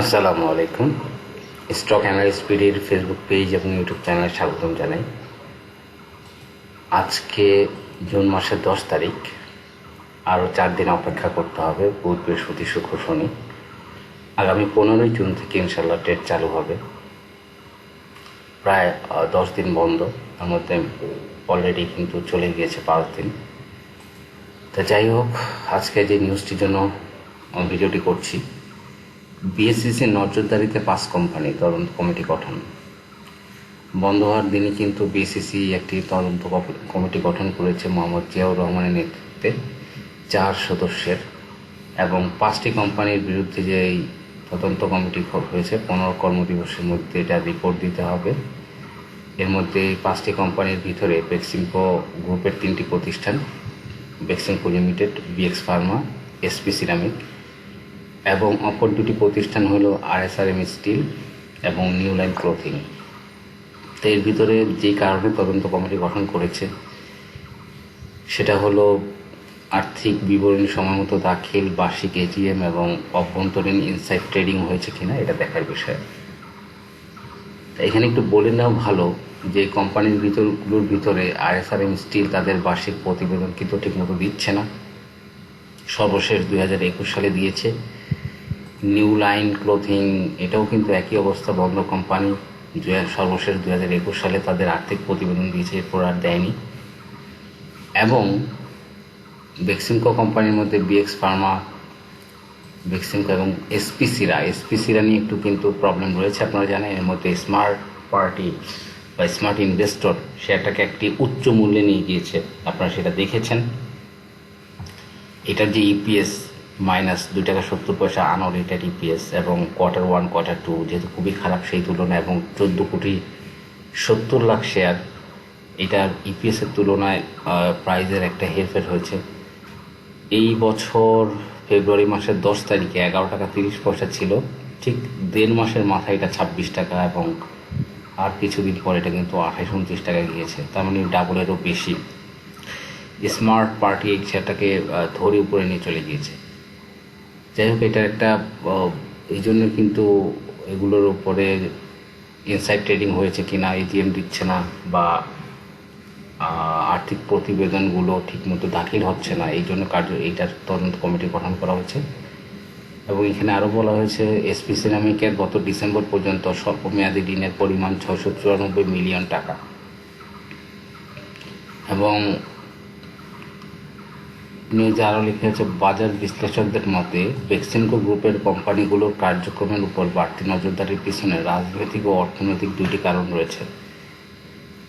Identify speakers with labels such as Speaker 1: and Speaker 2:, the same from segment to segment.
Speaker 1: আসসালামু আলাইকুম। Stock analyst পিডির ফেসবুক পেজ এবং ইউটিউব চ্যানেলে স্বাগতম জানাই। আজকে জুন মাসের দশ তারিখ, আরও চার দিন অপেক্ষা করতে হবে, বুধ, বৃহস্পতি, শুক্র, শনি। আগামী পনেরোই জুন থেকে ইনশাল্লাহ ট্রেড চালু হবে। প্রায় দশ দিন বন্ধ, তার মধ্যে অলরেডি কিন্তু চলে গিয়েছে পাঁচ দিন। তা যাই হোক, আজকে যে নিউজটির জন্য ভিডিওটি করছি বিএসসিসির নজরদারিতে পাঁচ কোম্পানি, তদন্ত কমিটি গঠন। বন্ধ হওয়ার দিনই কিন্তু বিএসসিসি একটি তদন্ত কমিটি গঠন করেছে মোহাম্মদ জিয়াউর রহমানের নেতৃত্বে চার সদস্যের এবং পাঁচটি কোম্পানির বিরুদ্ধে যে এই তদন্ত কমিটি হয়েছে, পনেরো কর্মদিবসের মধ্যে এটা রিপোর্ট দিতে হবে। এর মধ্যে পাঁচটি কোম্পানির ভিতরে বেক্সিমকো গ্রুপের তিনটি প্রতিষ্ঠান, Beximco limited BX pharma SP ceramic এবং অপর দুটি প্রতিষ্ঠান হলো আরএসআরএম স্টিল এবং নিউ লাইন ক্লোথিং। তো এর ভিতরে যে কারণে তদন্ত কমিটি গঠন করেছে, সেটা হলো আর্থিক বিবরণী সময় মতো দাখিল, বার্ষিক এজিএম এবং অভ্যন্তরীণ ইনসাইড ট্রেডিং হয়েছে কিনা এটা দেখার বিষয়। এখানে একটু বলে নেওয়া ভালো যে কোম্পানির ভিতরগুলোর ভিতরে আরএসআরএম স্টিল তাদের বার্ষিক প্রতিবেদন কিন্তু ঠিকমতো দিচ্ছে না। সর্বশেষ দুই হাজার একুশ সালে দিয়েছে। নিউ লাইন ক্লোথিং এটাও কিন্তু একই অবস্থা বন্ধ কোম্পানি দু হাজার- সর্বশেষ দু হাজার একুশ সালে তাদের আর্থিক প্রতিবেদন দিয়েছে, এরপর আর দেয়নি। এবং বেক্সিমকো কোম্পানির মধ্যে বিএক্স ফার্মা বেক্সিমকো এবং এসপিসিরা এসপিসিরা নিয়ে একটু কিন্তু প্রবলেম রয়েছে, আপনারা জানেন, এর মধ্যে স্মার্ট পার্টি বা স্মার্ট ইনভেস্টর শেয়ারটাকে একটি উচ্চ মূল্যে নিয়ে গিয়েছে, আপনারা সেটা দেখেছেন। এটার যে ইপিএস মাইনাস দুই টাকা সত্তর পয়সা আনঅডিটেড ইপিএস এবং কোয়ার্টার ওয়ান কোয়ার্টার টু যেহেতু খুবই খারাপ সেই তুলনায় এবং চোদ্দ কোটি সত্তর লাখ শেয়ার এটার ইপিএসের তুলনায় প্রাইজের একটা হেরফের হয়েছে। এই বছর ফেব্রুয়ারি মাসের দশ তারিখে এগারো টাকা তিরিশ পয়সা ছিল, ঠিক দেড় মাসের মাথায় এটা ছাব্বিশ টাকা এবং আর কিছুদিন পর এটা কিন্তু আঠাশ উনত্রিশ টাকা গিয়েছে, তার মানে ডাবলেরও বেশি। স্মার্ট পার্টি এই শেয়ারটাকে ধরে উপরে নিয়ে চলে গিয়েছে। যাই হোক এটার একটা এই জন্য কিন্তু এগুলোর উপরে ইনসাইড ট্রেডিং হয়েছে কি কিনা এজিএম দিচ্ছে না বা আর্থিক প্রতিবেদনগুলো ঠিকমতো দাখিল হচ্ছে না, এই জন্য কার্য, এইটার তদন্ত কমিটি গঠন করা হয়েছে। এবং এখানে আরও বলা হয়েছে এসপি সিরামিকের গত ডিসেম্বর পর্যন্ত স্বল্পমেয়াদী ঋণের পরিমাণ ছশো চুরানব্বই মিলিয়ন টাকা। এবং নিউজে আরও লেখা হয়েছে বাজার বিশ্লেষকদের মতে, বেক্সিমকো গ্রুপের কোম্পানিগুলোর কার্যক্রমের উপর বাড়তি নজরদারির পিছনে রাজনৈতিক ও অর্থনৈতিক দুটি কারণ রয়েছে।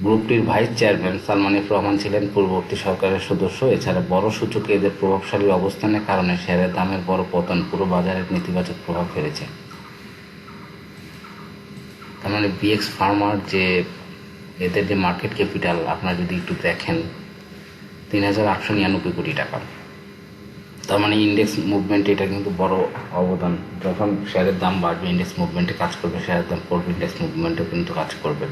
Speaker 1: গ্রুপটির ভাইস চেয়ারম্যান সালমান রহমান ছিলেন পূর্ববর্তী সরকারের সদস্য, এছাড়া বড় সূচকে এদের প্রভাবশালী অবস্থানের কারণে শেয়ারের দামের বড় পতন পুরো বাজারের নেতিবাচক প্রভাব ফেলেছে। তার মানে বিএক্স ফার্মার যে, এদের যে মার্কেট ক্যাপিটাল আপনারা যদি একটু দেখেন তিন হাজার আটশো নিরানব্বই কোটি টাকা। তার মানে ইন্ডেক্স মুভমেন্টে এটা কিন্তু বড় অবদান। যখন শেয়ারের দাম বাড়বে ইন্ডেক্স মুভমেন্টে কাজ করবে শেয়ারের দাম পড়বে ইন্ডেক্স মুভমেন্টেও কিন্তু কাজ করবে।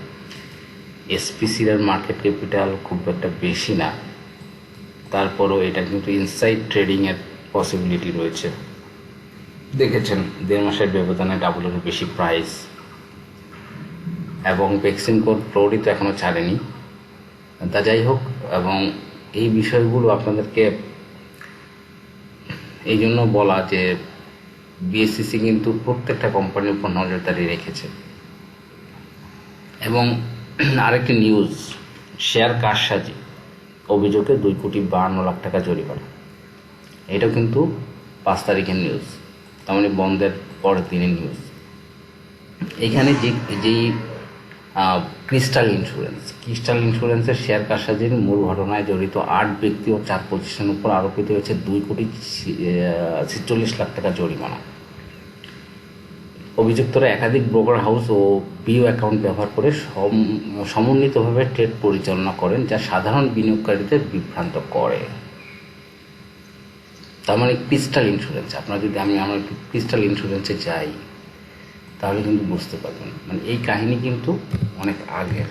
Speaker 1: এসপিসির মার্কেট ক্যাপিটাল খুব একটা বেশি না। তারপরও এটা কিন্তু ইনসাইড ট্রেডিংয়ের পসিবিলিটি রয়েছে। দেখেছেন, দেড় মাসের ব্যবধানে ডাবলেরও বেশি প্রাইস এবং ভ্যাকসিন কোড ফ্লোরই তো এখনও ছাড়েনি। তা যাই হোক, এবং এই বিষয়গুলো আপনাদেরকে এই জন্য বলা যে বিএসসিসি কিন্তু প্রত্যেকটা কোম্পানির উপর নজরদারি রেখেছে। এবং আরেকটি নিউজ শেয়ার কারসাজি, অভিযোগে দুই কোটি বাহান্ন লাখ টাকা জরিমানা। এটাও কিন্তু পাঁচ তারিখের নিউজ তার মানে বন্ধের পরের দিনের নিউজ এখানে যে, যেই ক্রিস্টাল ইন্স্যুরেন্স ক্রিস্টাল ইন্স্যুরেন্সের শেয়ার কারসাজির মূল ঘটনায় জড়িত আট ব্যক্তি ও চার প্রতিষ্ঠানের উপর আরোপিত হয়েছে দুই কোটি ছেচল্লিশ লাখ টাকা জরিমানা। অভিযুক্তরা একাধিক ব্রোকার হাউস ও বিও অ্যাকাউন্ট ব্যবহার করে সম- সমন্বিতভাবে ট্রেড পরিচালনা করেন, যা সাধারণ বিনিয়োগকারীদের বিভ্রান্ত করে। তার মানে ক্রিস্টাল ইন্স্যুরেন্স আপনার যদি আমি আমার ক্রিস্টাল ইন্স্যুরেন্সে যাই তাহলে কিন্তু বুঝতে পারবেন মানে এই কাহিনী কিন্তু অনেক আগের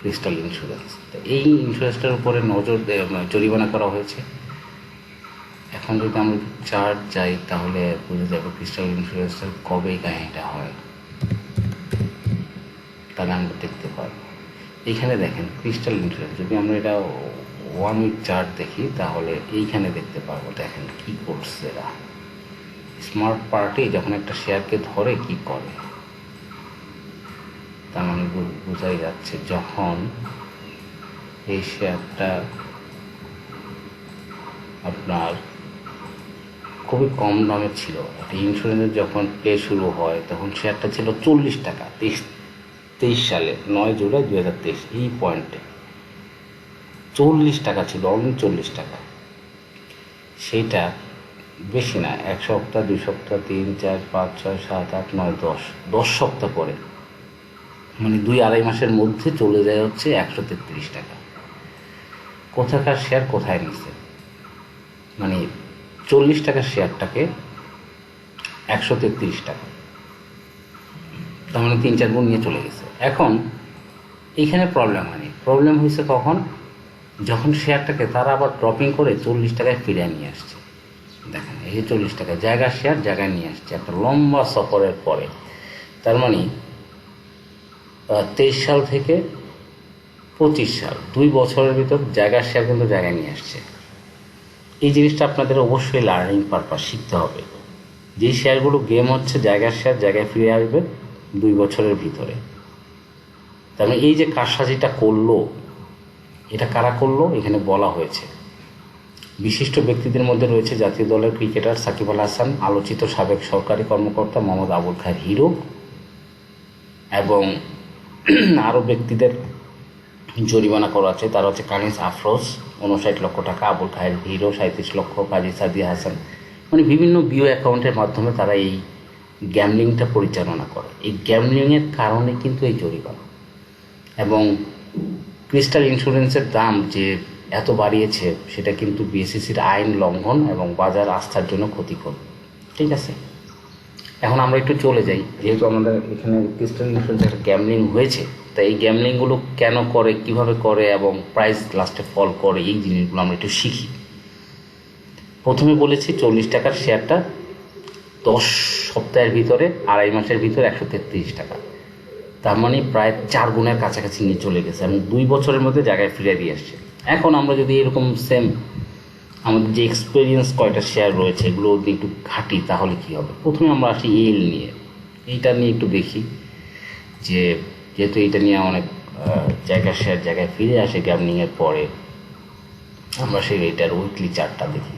Speaker 1: ক্রিস্টাল ইন্স্যুরেন্স তো এই ইন্স্যুরেন্সটার উপরে নজর দে- জরিমানা করা হয়েছে। এখন যদি আমরা চার্ট যাই, তাহলে বুঝে যাবে ক্রিস্টাল ইন্স্যুরেন্সের কবে এই কাহিনীটা হয়। তাহলে আমরা দেখতে পাই। এইখানে দেখেন ক্রিস্টাল ইন্স্যুরেন্স যদি আমরা এটা ওয়ান উইক চার্ট দেখি, তাহলে এইখানে দেখতে পারব। দেখেন কী করছে এরা। স্মার্ট পার্টি যখন একটা শেয়ারকে ধরে কি করে? তার মানে বোঝাই যাচ্ছে যখন এই শেয়ারটা আপনার খুবই কম দামে ছিল। একটা ইন্স্যুরেন্সের যখন প্লে শুরু হয়, তখন শেয়ারটা ছিল চল্লিশ টাকা, তেইশ তেইশ সালে, নয় জুলাই দু হাজার তেইশ, এই পয়েন্টে চল্লিশ টাকা ছিল অনলি চল্লিশ টাকা। সেইটা বেশি না, এক সপ্তাহ, দুই সপ্তাহ, তিন, চার, পাঁচ, ছয়, সাত, আট, নয়, দশ। দশ সপ্তাহ পরে। মানে দুই আড়াই মাসের মধ্যে চলে যায় হচ্ছে একশো তেত্রিশ টাকা। কোথাকার শেয়ার কোথায় নিছে? মানে চল্লিশ টাকার শেয়ারটাকে একশো তেত্রিশ টাকা। তার মানে তিন, চার গুণ নিয়ে চলে গেছে। এখন এইখানে প্রবলেম হয়নি। প্রবলেম হয়েছে কখন? যখন শেয়ারটাকে তারা আবার ড্রপিং করে চল্লিশ টাকায় ফিরে নিয়ে আসছে। দেখেন, এই চল্লিশ টাকা। জায়গা শেয়ার, জায়গায় নিয়ে আসছে। একটা লম্বা সফরের পরে। তার মানে তেইশ সাল থেকে পঁচিশ সাল, দুই বছরের ভিতর জায়গার শেয়ার কিন্তু জায়গায় নিয়ে আসছে। এই জিনিসটা আপনাদের অবশ্যই লার্নিং পারপাস শিখতে হবে। যেই শেয়ারগুলো গেম হচ্ছে জায়গার শেয়ার, জায়গায় ফিরে আসবে দুই বছরের ভিতরে। তার মানে এই যে কারসাজিটা করল, এটা কারা করল? এখানে বলা হয়েছে। বিশিষ্ট ব্যক্তিদের মধ্যে রয়েছে জাতীয় দলের ক্রিকেটার সাকিব আল হাসান, আলোচিত সাবেক সরকারি কর্মকর্তা মোহাম্মদ আবুল খায়ের হিরো এবং আরও ব্যক্তিদের জরিমানা করা আছে। তারা হচ্ছে কানিস আফরোজ উনষাট লক্ষ টাকা, আবুল খায়ের হিরো সাঁত্রিশ লক্ষ, কাজী সাদিয়া হাসান। মানে বিভিন্ন বিও অ্যাকাউন্টের মাধ্যমে তারা এই গ্যামলিংটা পরিচালনা করে। এই গ্যামলিংয়ের কারণে কিন্তু এই জরিমানা। এবং ক্রিস্টাল ইন্স্যুরেন্সের দাম যে এত বাড়িয়েছে, সেটা কিন্তু বিএসসিসির আইন লঙ্ঘন এবং বাজার আস্থার জন্য ক্ষতিকর। ঠিক আছে? এখন আমরা একটু চলে যাই। যেহেতু আমাদের এখানে ক্রিস্টাল ইন্স্যুরেন্স একটা গ্যামলিং হয়েছে তাই এই গ্যামলিংগুলো কেন করে, কীভাবে করে এবং প্রাইস লাস্টে ফল করে, এই জিনিসগুলো আমরা একটু শিখি। প্রথমে বলেছি চল্লিশ টাকার শেয়ারটা দশ সপ্তাহের ভিতরে, আড়াই মাসের ভিতরে একশো তেত্রিশ টাকা। তার মানে প্রায় চার গুণের কাছাকাছি নিয়ে চলে গেছে এবং দুই বছরের মধ্যে জায়গায় ফিরে দিয়ে আসছে। এখন আমরা যদি এরকম সেম আমাদের যে এক্সপিরিয়েন্স কয়টা শেয়ার রয়েছে এগুলো যদি একটু ঘাটি তাহলে কি হবে? প্রথমে আমরা আসি এল নিয়ে। এইটা নিয়ে একটু দেখি যে যেহেতু এইটা নিয়ে অনেক আহ, জায়গার শেয়ার জায়গায় ফিরে আসে গ্যামনিংয়ের পরে আমরা সেই এইটার উইকলি চার্টটা দেখি।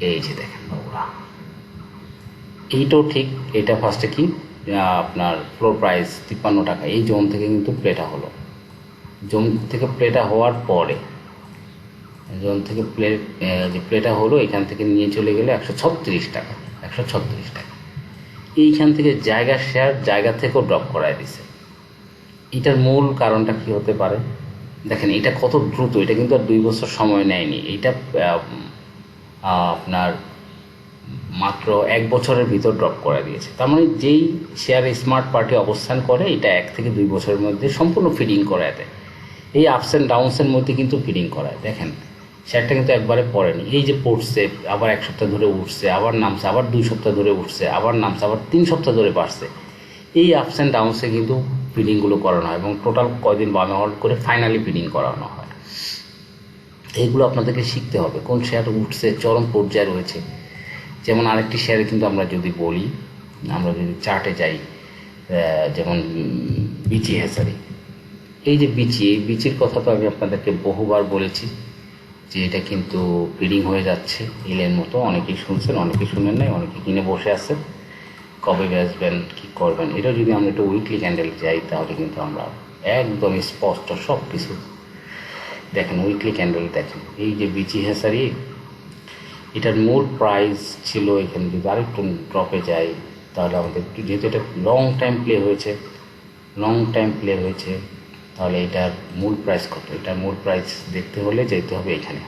Speaker 1: এই যে দেখেন বাবুরা এইটাও ঠিক এটা ফার্স্টে কি? আপনার ফ্লোর প্রাইস তিপ্পান্ন টাকা। এই জোন থেকে কিন্তু প্লেটা হলো। জোন থেকে প্লেটা হওয়ার পরে জোন থেকে প্লে যে প্লেটা হলো এখান থেকে নিয়ে চলে গেলে একশো ছত্রিশ টাকা একশো ছত্রিশ টাকা। এইখান থেকে জায়গার শেয়ার জায়গা থেকেও ড্রপ করায় দিছে। এটার মূল কারণটা কি হতে পারে? দেখেন এটা কত দ্রুত এটা কিন্তু আর দুই বছর সময় নেয়নি। আহ, আপনার মাত্র এক বছরের ভিতর ড্রপ করে দিয়েছে। তার মানে যেই শেয়ারে স্মার্ট পার্টি অবস্থান করে এটা এক থেকে দুই বছরের মধ্যে সম্পূর্ণ ফিডিং করায় দেয়। এই আপস অ্যান্ড ডাউনসের মধ্যে কিন্তু ফিডিং করায়। দেখেন শেয়ারটা কিন্তু একবারে পড়েনি। এই যে পড়ছে, আবার এক সপ্তাহ ধরে উঠছে, আবার নামছে, আবার দুই সপ্তাহ ধরে উঠছে, আবার নামছে, আবার তিন সপ্তাহ ধরে বাড়ছে। এই আপস অ্যান্ড ডাউনসে কিন্তু ফিডিংগুলো করানো হয় এবং টোটাল কয়দিন বামে হল্ড করে ফাইনালি ফিডিং করানো হয়। এইগুলো আপনাদেরকে শিখতে হবে। কোন শেয়ার উঠছে, চরম পর্যায়ে রয়েছে। যেমন আরেকটি শেয়ারে কিন্তু আমরা যদি বলি, আমরা যদি চার্টে যাই যেমন বিচি হেসারি এই যে বিচি, এই বিচির কথা তো আমি আপনাদেরকে বহুবার বলেছি যে এটা কিন্তু ব্রিডিং হয়ে যাচ্ছে ইলের মতো। অনেকেই শুনছেন অনেকেই শুনেন নাই, অনেকে কিনে বসে আছে কবে বেচবেন, কি করবেন, এটা যদি আমরা একটু উইকলি ক্যান্ডেল যাই, তাহলে কিন্তু আমরা একদম স্পষ্ট সব কিছু দেখেন উইকলি ক্যান্ডেল দেখেন। এই যে বিচি হেসারি, এটার মূল প্রাইস ছিল এখানে যদি আরেকটু ড্রপে যায় তাহলে আমাদের যেহেতু এটা লং টাইম প্লে হয়েছে লং টাইম প্লে হয়েছে তাহলে এটার মূল প্রাইস কত? এটার মূল প্রাইস দেখতে হলে যেতে হবে এখানে।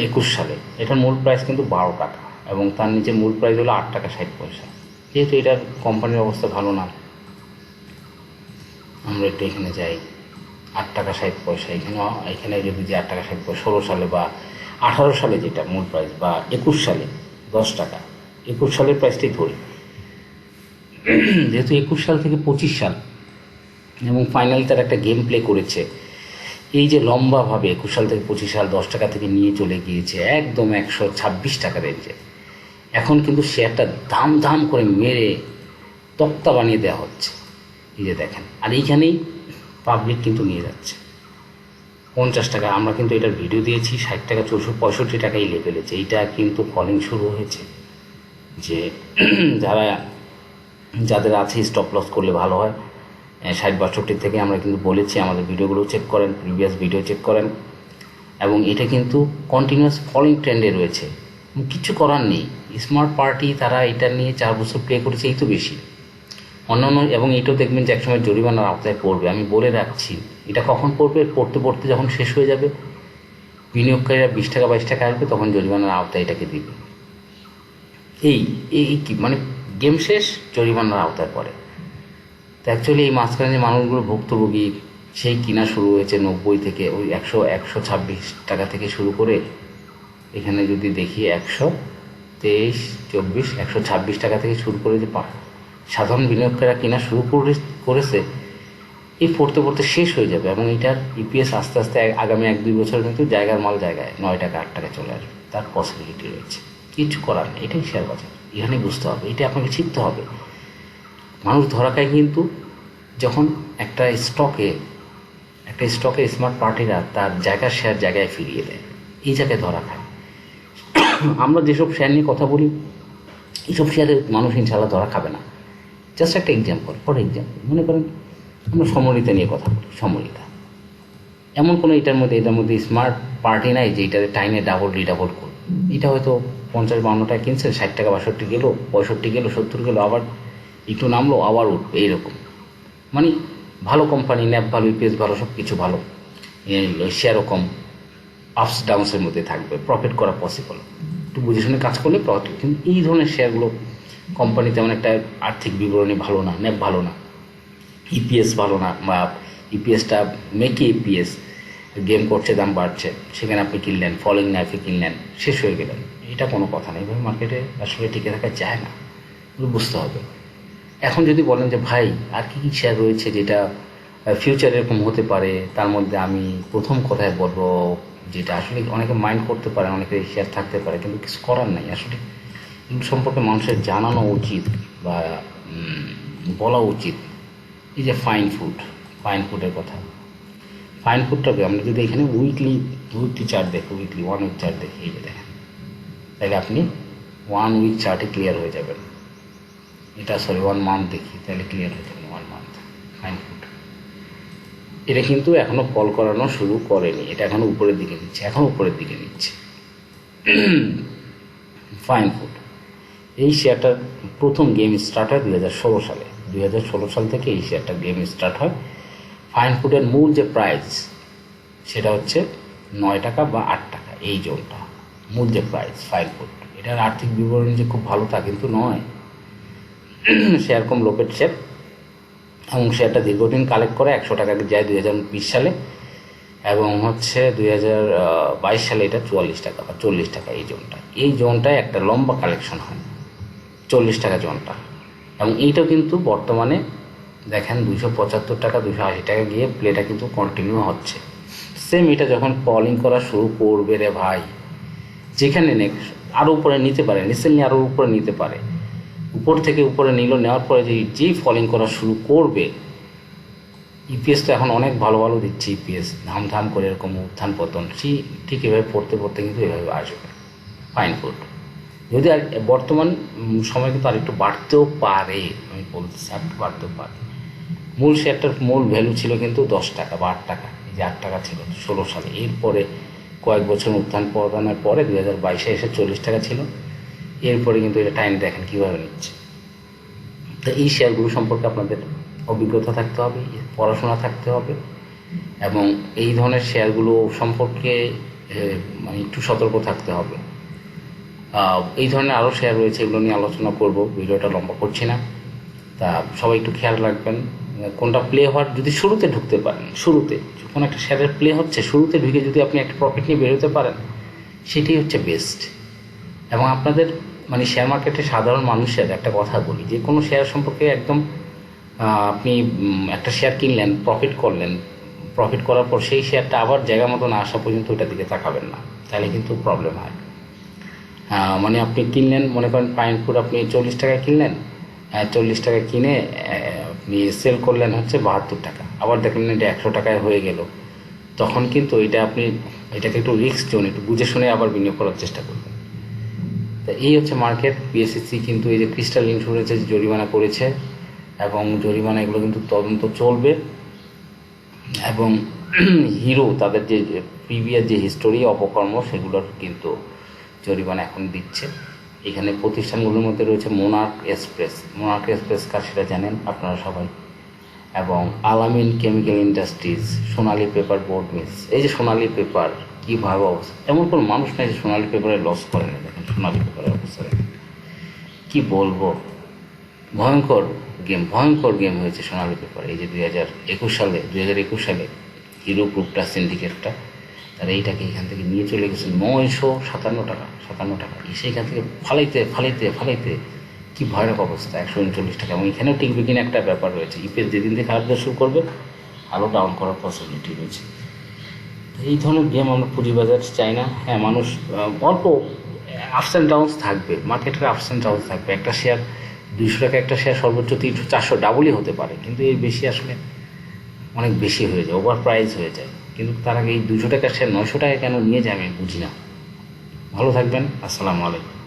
Speaker 1: একুশ সালে। এটার মূল প্রাইস কিন্তু বারো টাকা এবং তার নিচে মূল প্রাইস হলো আট টাকা ষাট পয়সা। যেহেতু এটার কোম্পানির অবস্থা ভালো না, আমরা একটু এখানে যাই। আট টাকা ষাট পয়সা এখানে এখানে যদি যে আট টাকা ষাট পয়সা, ষোলো সালে বা আঠারো সালে যেটা মূল প্রাইস বা একুশ সালে দশ টাকা, একুশ সালের প্রাইসটাই ধরি। যেহেতু একুশ সাল থেকে পঁচিশ সাল এবং ফাইনালি তার একটা গেম প্লে করেছে। এই যে লম্বাভাবে একুশ সাল থেকে পঁচিশ সাল দশ টাকা থেকে নিয়ে চলে গিয়েছে, একদম একশো ছাব্বিশ টাকা রেঞ্জে। এখন কিন্তু শেয়ারটা দাম দাম করে মেরে তক্তা বানিয়ে দেওয়া হচ্ছে। এই যে দেখেন, আর এইখানেই পাবলিক কিন্তু নিয়ে যাচ্ছে। পঞ্চাশ টাকা, আমরা কিন্তু এটার ভিডিও দিয়েছি, ষাট টাকা, চৌষট্টি, পঁয়ষট্টি টাকাই লেভেলেছে এইটা কিন্তু ফলিং শুরু হয়েছে। যে যারা, যাদের আছে স্টপ লস করলে ভালো হয়। ষাট বাষট্টি থেকে আমরা কিন্তু বলেছি, আমাদের ভিডিওগুলো চেক করেন প্রিভিয়াস ভিডিও চেক করেন। এবং এটা কিন্তু কন্টিনিউয়াস ফলিং ট্রেন্ডে রয়েছে। কিছু করার নেই। স্মার্ট পার্টি তারা এটা নিয়ে চার বছর প্লে করেছে, এই তো বেশি। অন্যান্য এবং এটাও দেখবেন যে একসময় জরিমানার আওতায় পড়বে। আমি বলে রাখছি, এটা কখন পড়বে? পড়তে পড়তে যখন শেষ হয়ে যাবে, বিনিয়োগকারীরা বিশ টাকা, বাইশ টাকা আসবে, তখন জরিমানার আওতায় এটাকে দিবে। এই এই কি? মানে গেম শেষ, জরিমানার আওতায় পড়ে। অ্যাকচুয়ালি এই মাঝখানে যে মানুষগুলো ভুক্তভোগী, সেই কিনা শুরু হয়েছে নব্বই থেকে ওই একশো একশো ছাব্বিশ টাকা থেকে শুরু করে। এখানে যদি দেখি একশো তেইশ, চব্বিশ, একশো ছাব্বিশ টাকা থেকে শুরু করে যে সাধারণ বিনিয়োগকারীরা কিনা শুরু করে করেছে, এই পড়তে পড়তে শেষ হয়ে যাবে এবং এটার ইপিএস আস্তে আস্তে এক- আগামী এক দুই বছর কিন্তু জায়গার মাল জায়গায় নয় টাকা, আট টাকা চলে আসবে। তার পসিবিলিটি রয়েছে। কিছু করার নেই, এটাই শেয়ার বাজার। এখানে বুঝতে হবে এটা আপনাকে শিখতে হবে। মানুষ ধরা খায় কিন্তু যখন একটা স্টকে একটা স্টকে স্মার্ট পার্টিরা তার জায়গার শেয়ার জায়গায় ফিরিয়ে দেয়, এই জায়গায় ধরা খায়। আমরা যেসব শেয়ার নিয়ে কথা বলি, এইসব শেয়ারে মানুষ ইনশাল্লাহ ধরা খাবে না। জাস্ট একটা এক্সাম্পল ফর এক্সাম্পল মনে করেন আমরা সমরিতা নিয়ে কথা বলি, সমরিতা। এমন কোনো এটার মধ্যে এটার মধ্যে স্মার্ট পার্টি নাই যে এটাতে টাইমে ডাবল রিডাবল করবে। এটা হয়তো পঞ্চাশ বান্ন টাকা কিনছে, ষাট টাকা বাষট্টি গেল পঁয়ষট্টি গেল সত্তর গেল আবার একটু নামলো আবার উঠবে এইরকম। মানে ভালো কোম্পানি ন্যাপ ভালো ইপিএস ভালো। সব কিছু ভালো শেয়ারও কম আপস ডাউনসের মধ্যে থাকবে প্রফিট করা পসিবল একটু বুঝে শুনে কাজ করলে প্রফিট কিন্তু এই ধরনের শেয়ারগুলো কোম্পানি তেমন একটা আর্থিক বিবরণী ভালো না, ন্যাপ ভালো না। ইপিএস ভালো না, বা ইপিএসটা মেকে ইপিএস গেম করছে, দাম বাড়ছে, সেখানে আপনি কিনলেন ফলিং নাইফে কিনলেন, শেষ হয়ে গেলেন। এটা কোনো কথা নেই এইভাবে মার্কেটে আসলে টিকে থাকা যায় না বুঝতে হবে। এখন যদি বলেন যে, ভাই, আর কি কি শেয়ার রয়েছে যেটা ফিউচার এরকম হতে পারে, তার মধ্যে আমি প্রথম কথায় বলব যেটা আসলে অনেকে মাইন্ড করতে পারে, অনেকে শেয়ার থাকতে পারে, কিন্তু কিছু করার নাই। আসলে এগুলো সম্পর্কে মানুষের জানানো উচিত বা বলা উচিত। এই যে ফাইন ফুড ফাইন ফুডের কথা। ফাইন ফুডটাকে আমরা যদি এখানে উইকলি উইকলি চার্ট দেখি উইকলি ওয়ান উইক চার্ট দেখি, এই যে দেখেন। তাহলে আপনি ওয়ান উইক চার্টে ক্লিয়ার হয়ে যাবেন। এটা সরি ওয়ান মান্থ দেখি, তাহলে ক্লিয়ার হয়ে যাবেন ওয়ান মান্থ ফাইন ফুড এটা কিন্তু এখনও কল করানো শুরু করেনি, এটা এখনও উপরের দিকে নিচ্ছে, এখন উপরের দিকে নিচ্ছে। ফাইন ফুড এই শেয়ারটার প্রথম গেম স্টার্ট হয় দুই হাজার ষোলো সালে। দুই হাজার ষোলো সাল থেকে এই শেয়ারটার গেম স্টার্ট হয়। ফাইন ফুডের মূল যে প্রাইস সেটা হচ্ছে নয় টাকা বা আট টাকা, এই জোনটা মূল যে প্রাইস ফাইন ফুড এটার আর্থিক বিবরণী যে খুব ভালো তা কিন্তু নয়। শেয়ার কম লোপের শেয়ার এবং শেয়ারটা দীর্ঘদিন কালেক্ট করে একশো টাকা যায় দুই হাজার বিশ সালে। এবং হচ্ছে দুই হাজার বাইশ সালে এটা চুয়াল্লিশ টাকা বা চল্লিশ টাকা এই জোনটা। এই জোনটায় একটা লম্বা কালেকশন হয়, চল্লিশ টাকা জোনটা। এবং এইটাও কিন্তু বর্তমানে দেখেন দুশো পঁচাত্তর টাকা দুশো আশি টাকা গিয়ে প্লেটা কিন্তু কন্টিনিউ হচ্ছে। সেম এটা যখন কলিং করা শুরু করবে রে ভাই, যেখানে নেক আরও উপরে নিতে পারে রিসেন্টলি আরও উপরে নিতে পারে। উপর থেকে উপরে নিল, নেওয়ার পরে যে যেই ফলিং করা শুরু করবে ইপিএস তো এখন অনেক ভালো ভালো দিচ্ছে ইপিএস ধাম ধাম করে এরকম উত্থান পতন। সেই ঠিক এভাবে পড়তে পড়তে কিন্তু এভাবে আসবে ফাইন ফুড যদি আর বর্তমান সময় কিন্তু আর একটু বাড়তেও পারে, আমি বলতেছি আর একটু বাড়তেও পারে। মূল শেয়ারটার মূল ভ্যালু ছিল কিন্তু দশ টাকা বা আট টাকা, এই যে আট টাকা ছিল, ষোলো সালে। এরপরে কয়েক বছর উত্থান পতনের পরে দু হাজার বাইশে এসে চল্লিশ টাকা ছিল। এরপরে কিন্তু এটা টাইম দেখেন কীভাবে নিচ্ছে। তো এই শেয়ারগুলো সম্পর্কে আপনাদের অভিজ্ঞতা থাকতে হবে পড়াশোনা থাকতে হবে এবং এই ধরনের শেয়ারগুলো সম্পর্কে মানে একটু সতর্ক থাকতে হবে। এই ধরনের আরও শেয়ার রয়েছে, এগুলো নিয়ে আলোচনা করব, ভিডিওটা লম্বা করছি না। তা সবাই একটু খেয়াল রাখবেন, কোনটা প্লে হওয়ার, যদি শুরুতে ঢুকতে পারেন, শুরুতে, যখন একটা শেয়ারের প্লে হচ্ছে, শুরুতে ঢুকে যদি আপনি একটা প্রফিট নিয়ে বেরোতে পারেন সেটাই হচ্ছে বেস্ট এবং আপনাদের মানে শেয়ার মার্কেটে সাধারণ মানুষের, একটা কথা বলি, যে কোনো শেয়ার সম্পর্কে একদম আপনি একটা শেয়ার কিনলেন প্রফিট করলেন প্রফিট করার পর সেই শেয়ারটা আবার জায়গা মতো না আসা পর্যন্ত ওইটার দিকে তাকাবেন না, তাহলে কিন্তু প্রবলেম হয়। মানে আপনি কিনলেন, মনে করেন পাইন ফুড আপনি চল্লিশ টাকায় কিনলেন চল্লিশ টাকা কিনে আপনি সেল করলেন হচ্ছে বাহাত্তর টাকা, আবার দেখলেন এটা একশো টাকায় হয়ে গেল, তখন কিন্তু এটা আপনি, এটাকে একটু রিস্ক জোন একটু বুঝে শুনে আবার বিনিয়োগ করার চেষ্টা করবেন। তা এই হচ্ছে মার্কেট পিএসসি কিন্তু এই যে ক্রিস্টাল ইন্স্যুরেন্সে জরিমানা করেছে এবং জরিমানা এগুলো কিন্তু তদন্ত চলবে এবং হিরো তাদের যে প্রিভিয়াস যে হিস্টোরি অপকর্ম সেগুলোর কিন্তু জরিমানা এখন দিচ্ছে। এখানে প্রতিষ্ঠানগুলোর মধ্যে রয়েছে মোনার্ক এক্সপ্রেস মোনার্ক এক্সপ্রেস কার সেটা জানেন আপনারা সবাই? এবং Alamin chemical industries Sonali paper board mills এই যে সোনালি পেপার কী ভয়াবহ অবস্থা? এমন কোনো মানুষ নাই যে সোনালী পেপারে লস করে না। দেখেন সোনালী পেপারের অবস্থা। কী বলব? ভয়ঙ্কর গেম ভয়ঙ্কর গেম হয়েছে সোনালী পেপার এই যে দুই হাজার একুশ সালে, দুই হাজার একুশ সালে হিরো গ্রুপটা সিন্ডিকেটটা তারা এইটাকে এখান থেকে নিয়ে চলে গেছে নয়শো সাতান্ন টাকা সাতান্ন টাকা। সেইখান থেকে ফালাইতে ফালাইতে ফালাইতে কি ভয়ানক অবস্থা, একশো উনচল্লিশ টাকা। এবং এখানেও টিকবে কিনা একটা ব্যাপার রয়েছে। ইপিএস যেদিন থেকে খারাপ শুরু করবে আরও ডাউন করার পসিবিলিটি রয়েছে। এই ধরনের গেম আমরা পুঁজি বাজার চাই না। হ্যাঁ মানুষ অল্প আপস অ্যান্ড ডাউনস থাকবে। মার্কেটের আপস অ্যান্ড ডাউনস থাকবে। একটা শেয়ার দুইশো টাকা, একটা শেয়ার সর্বোচ্চ তিনশো, চারশো ডাবলই হতে পারে। কিন্তু এর বেশি আসলে অনেক বেশি হয়ে যায় ওভার প্রাইস হয়ে যায়। কিন্তু তার আগে এই দুশো টাকা শেয়ার নয়শো টাকা কেন নিয়ে যায় আমি বুঝি না। ভালো থাকবেন। আসসালামু আলাইকুম।